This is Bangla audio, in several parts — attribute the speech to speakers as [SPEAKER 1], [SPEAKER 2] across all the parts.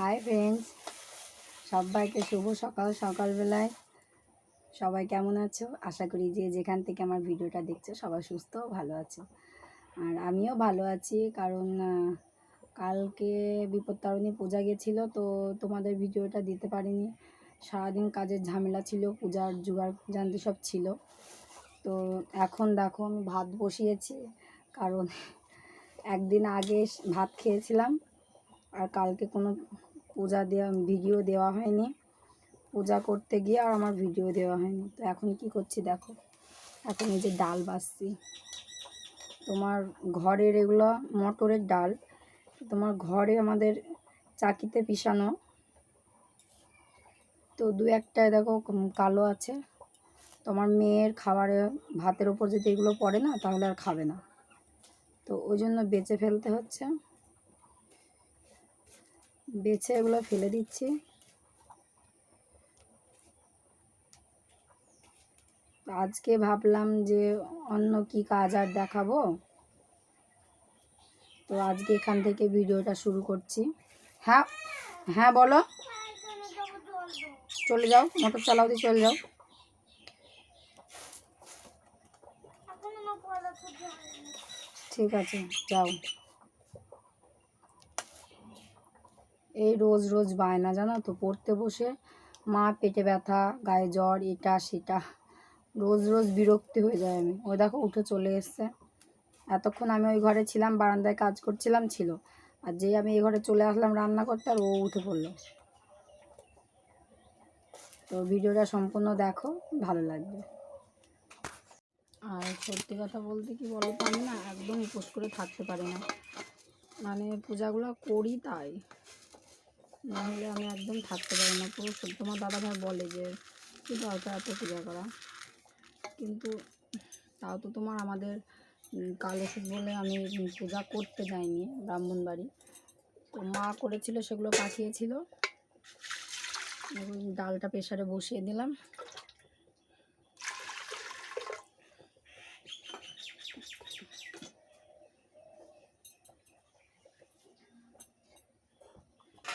[SPEAKER 1] হাই ফ্রেন্ডস সবাইকে শুভ সকাল, সকালবেলায়। সবাই কেমন আছো? আশা করি যে যেখান থেকে আমার ভিডিওটা দেখছ, সবাই সুস্থ ভালো আছো। আর আমিও ভালো আছি, কারণ কালকে বিপত্তারিণী পূজা গেছিল, তো তোমাদের ভিডিওটা দিতে পারিনি। সারাদিন কাজের ঝামেলা ছিল, পূজার জোগাড় জানতে সব ছিল। তো এখন দেখো, আমি ভাত বসিয়েছি, কারণ একদিন আগে ভাত খেয়েছিলাম, আর কালকে কোনো পূজা দেওয়া, ভিডিও দেওয়া হয়নি। পূজা করতে গিয়ে আর আমার ভিডিও দেওয়া হয়নি। তো এখন কি করছি দেখো। এখন এই যে ডাল বাছছি তোমার ঘরের এগুলো মটরের ডাল। তোমার ঘরে আমাদের চাকিতে পিষানো। তো দু একটা দেখো কালো আছে। তোমার মেয়ের খাবারে ভাতের ওপর যদি এগুলো পড়ে না, তাহলে আর খাবে না। তো ওই জন্য বেছে ফেলতে হচ্ছে। বেছে এগুলো ফেলে দিচ্ছি। আজকে ভাবলাম যে অন্য কি কাজ আর দেখাবো। তো আজকে এখান থেকে ভিডিওটা শুরু করছি। হ্যাঁ হ্যাঁ বলো। চলে যাও, মোটর চালাও দিয়ে চলে যাও। ঠিক আছে, যাও। এই রোজ রোজ বায়না, জানো তো? পড়তে বসে মা পেটে ব্যথা, গায়ে জ্বর, এটা সেটা। রোজ রোজ বিরক্তি হয়ে যায় আমি। ওই দেখো, উঠে চলে এসছে। এতক্ষণ আমি ওই ঘরে ছিলাম, বারান্দায় কাজ করছিলাম, ছিল। আর যেই আমি এই ঘরে চলে আসলাম রান্না করতে আর ও উঠে পড়ল। তো ভিডিওটা সম্পূর্ণ দেখো, ভালো লাগবে। আর সত্যি কথা বলতে কি বলো আমি না একদম উপোস করে থাকতে পারি না। মানে পূজাগুলো করি তাই। নাহলে আমি একদম থাকতে পারি না। পুরো তোমার দাদা ভাই বলে যে, কি দরকার এত পূজা করা? কিন্তু তাও তো তোমার আমাদের কাল ওষুধ বলে আমি পূজা করতে যাইনি, ব্রাহ্মণ বাড়ি। তো মা করেছিল, সেগুলো পাঠিয়েছিল। ডালটা প্রেশারে বসিয়ে দিলাম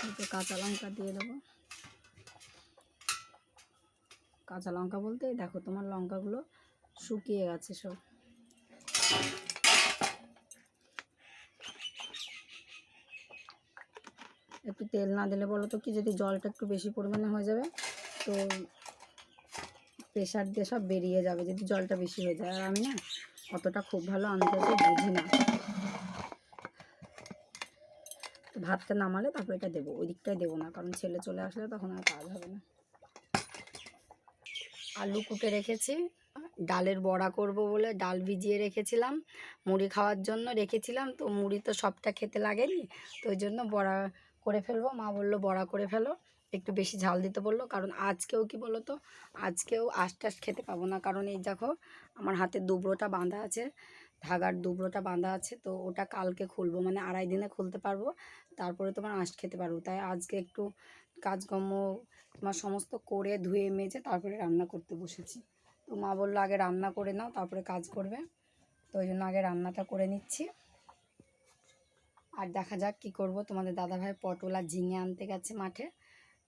[SPEAKER 1] এতে কাঁচা লঙ্কা দিয়ে দেবো। কাঁচা লঙ্কা বলতে দেখো তোমার লঙ্কাগুলো শুকিয়ে গেছে সব। একটু তেল না দিলে বলো তো কি, যদি জলটা একটু বেশি পরিমাণে হয়ে যাবে, তো প্রেশার দিয়ে সব বেরিয়ে যাবে, যদি জলটা বেশি হয়ে যায়। আর আমি না, অতটা খুব ভালো আন্দাজে বুঝি না। ভাতটা নামালে তারপর এটা দেবো। ওই দিকটাই দেবো না, কারণ ছেলে চলে আসলে তখন আর কাজ হবে না। আলু কুটে রেখেছি, ডালের বড়া করব বলে ডাল ভিজিয়ে রেখেছিলাম, মুড়ি খাওয়ার জন্য রেখেছিলাম, তো মুড়ি তো সবটা খেতে লাগেনি, তো ওই জন্য বড়া করে ফেলব। মা বলল, বড়া করে ফেলো। একটু বেশি ঝাল দিতে বলল, কারণ আজকেও কি বলো তো আজকেও টাশ খেতে পাবো না। কারণ এই দেখো, আমার হাতে দুবড়োটা বাঁধা আছে ধাগার দুবড়োটা বাঁধা আছে, তো ওটা কালকে খুলবো। মানে আড়াই দিনে খুলতে পারব, তারপরে তোমার আঁশ খেতে পারব। তাই আজকে একটু কাজকর্ম তোমার সমস্ত করে ধুয়ে মেজে তারপরে রান্না করতে বসেছি। তো মা বলল, আগে রান্না করে নাও, তারপরে কাজ করবে। তো ওই জন্য আগে রান্নাটা করে নিচ্ছি। আর দেখা যাক কি করব। তোমাদের দাদাভাই পটল আর ঝিঙে আনতে গেছে মাঠে।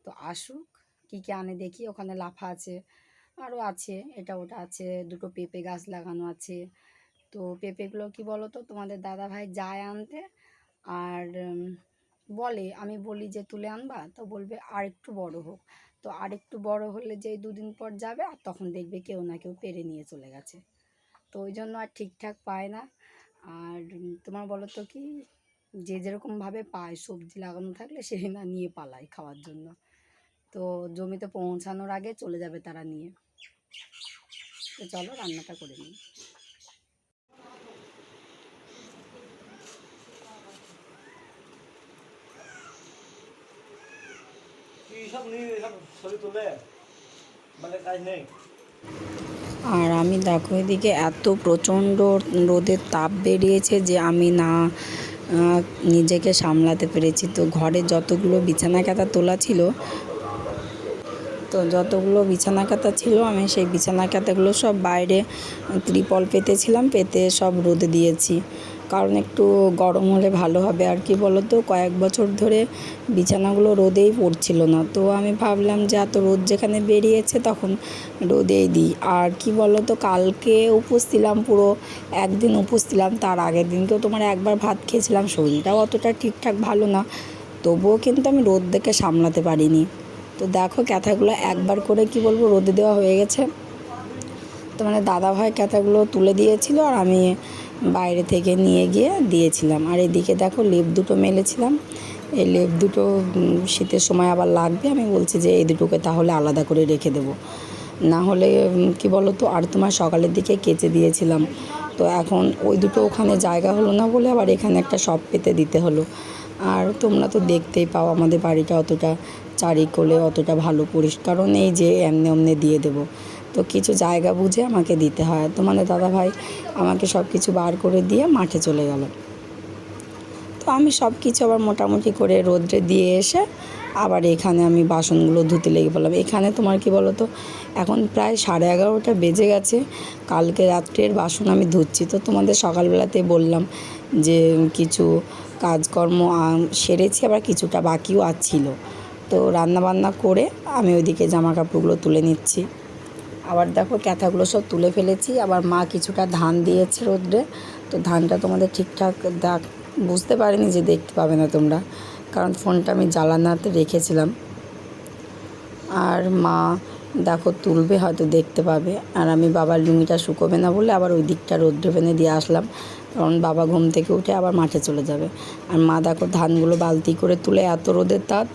[SPEAKER 1] তো আসুক, কী কী আনে দেখি। ওখানে লাফা আছে আরও আছে, এটা ওটা আছে, দুটো পেঁপে গাছ লাগানো আছে তো পেঁপেগুলো কি বলো তো তোমাদের দাদাভাই যায় আনতে আর বলে, আমি বলি যে তুলে আনবা? তো বলবে আর একটু বড় হোক। তো আর একটু বড় হলে যে দুদিন পর যাবে, আর তখন দেখবে কেউ না কেউ পেরে নিয়ে চলে গেছে। তো ওই জন্য আর ঠিকঠাক পায় না। আর তোমার বলো তো কি, যে যেরকমভাবে পায়, সবজি লাগানো থাকলে সে না নিয়ে পালায় খাওয়ার জন্য। তো জমিতে পৌঁছানোর আগে চলে যাবে তারা নিয়ে। তো চলো, রান্নাটা করে নিই
[SPEAKER 2] কি সব নিয়ে সব ছবি তুলে মানে
[SPEAKER 1] আর আমি দেখো এদিকে এত প্রচণ্ড রোদের তাপ বেরিয়েছে যে আমি না নিজেকে সামলাতে পেরেছি। তো ঘরে যতগুলো বিছানা কাতা তোলা ছিল, তো যতগুলো বিছানা কাতা ছিল, আমি সেই বিছানা কাতাগুলো সব বাইরে ত্রিপল পেতেছিলাম, পেতে সব রোদে দিয়েছি। কারণ একটু গরম হলে ভালো হবে। আর কি বলো তো কয়েক বছর ধরে বিছানাগুলো রোদেই পড়ছিল না। তো আমি ভাবলাম যে এত রোদ যেখানে বেরিয়েছে তখন রোদেই দিই। আর কি বলো তো কালকে উপোস ছিলাম পুরো, একদিন উপোস ছিলাম তার আগের দিনকেও তোমার একবার ভাত খেয়েছিলাম, শরীরটাও অতটা ঠিকঠাক ভালো না। তবুও কিন্তু আমি রোদ দেখে সামলাতে পারিনি। তো দেখো ক্যাথাগুলো একবার করে কি বলব, রোদে দেওয়া হয়ে গেছে। তো মানে দাদাভাই ক্যাথাগুলো তুলে দিয়েছিল আর আমি বাইরে থেকে নিয়ে গিয়ে দিয়েছিলাম। আর এদিকে দেখো লেপ দুটো মেলেছিলাম। এই লেপ দুটো শীতের সময় আবার লাগবে। আমি বলছি যে এই দুটোকে তাহলে আলাদা করে রেখে দেবো। না হলে কি বলো তো আর তোমার সকালের দিকে কেচে দিয়েছিলাম। তো এখন ওই দুটো ওখানে জায়গা হলো না বলে আবার এখানে একটা শপ পেতে দিতে হলো। আর তোমরা তো দেখতেই পাও আমাদের বাড়িটা অতটা চারি চারিকোলে অতটা ভালো পরিষ্কারও নেই যে এমনি এমনি দিয়ে দেবো। তো কিছু জায়গা বুঝে আমাকে দিতে হয়। তো মানে দাদাভাই আমাকে সব কিছু বার করে দিয়ে মাঠে চলে গেল। তো আমি সব কিছু আবার মোটামুটি করে রোদ্রে দিয়ে এসে আবার এখানে আমি বাসনগুলো ধুতে লেগে পড়লাম। এখানে তোমার কি বলো তো এখন প্রায় সাড়ে এগারোটা বেজে গেছে। কালকে রাত্রের বাসন আমি ধুচ্ছি। তো তোমাদের সকালবেলাতে বললাম যে কিছু কাজকর্ম সেরেছি, আবার কিছুটা বাকিও আছিল তো রান্নাবান্না করে আমি ওইদিকে জামা কাপড়গুলো তুলে নিচ্ছি। আবার দেখো ক্যাথাগুলো সব তুলে ফেলেছি। আবার মা কিছুটা ধান দিয়েছে রোদ্রে। তো ধানটা তোমাদের ঠিকঠাক দেখ, বুঝতে পারিনি যে দেখতে পাবে না তোমরা। কারণ ফোনটা আমি জ্বালানাতে রেখেছিলাম। আর মা দেখো তুলবে, হয়তো দেখতে পাবে। আর আমি বাবার লুঙ্গিটা শুকোবে না বলে আবার ওই দিকটা রোদ্রে ফেনে দিয়ে আসলাম। কারণ বাবা ঘুম থেকে উঠে আবার মাঠে চলে যাবে। আর মা দেখো ধানগুলো বালতি করে তুলে এত রোদের তাপ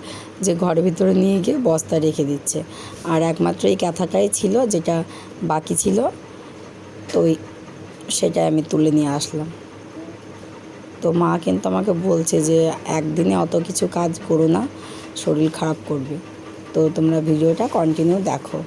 [SPEAKER 1] যে ঘরের ভিতরে নিয়ে গিয়ে বস্তায় রেখে দিচ্ছে। আর একমাত্র এই ক্যাথাটাই ছিল, যেটা বাকি ছিল, তো সেটাই আমি তুলে নিয়ে আসলাম। তো মা কিন্তু আমাকে বলছে যে, একদিনে অত কিছু কাজ করো না, শরীর খারাপ করবে। তো তোমরা ভিডিওটা কন্টিনিউ দেখো।